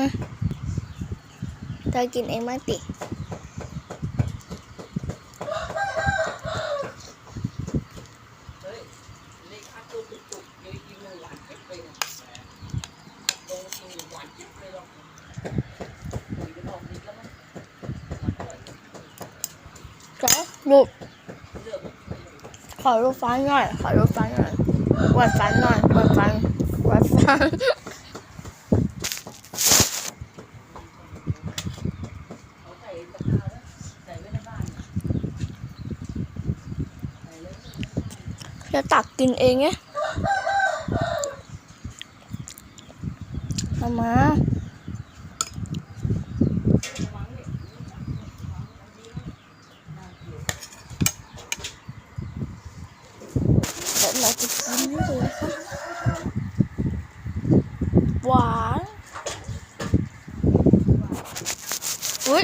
อะเธอกินเองมั้งติเฮ้ยนี่ข้าตัวตุกๆเลยกินหมูหวานเจ็บไปนะโตกินหมูหวานเจ็บเลยหรอกปุ๋ยจะบอกนิดแล้วมั้งมันอร่อยจ้ะลูกเลือกขอรูปฟันหน่อย ขอรูปฟันหน่อยวัดฟันหน่อยวัดฟันวัดฟัน จะตักกินเองไงเอามา เดี๋ยวเราจะกินให้ดูนะคะหวานอุ้ย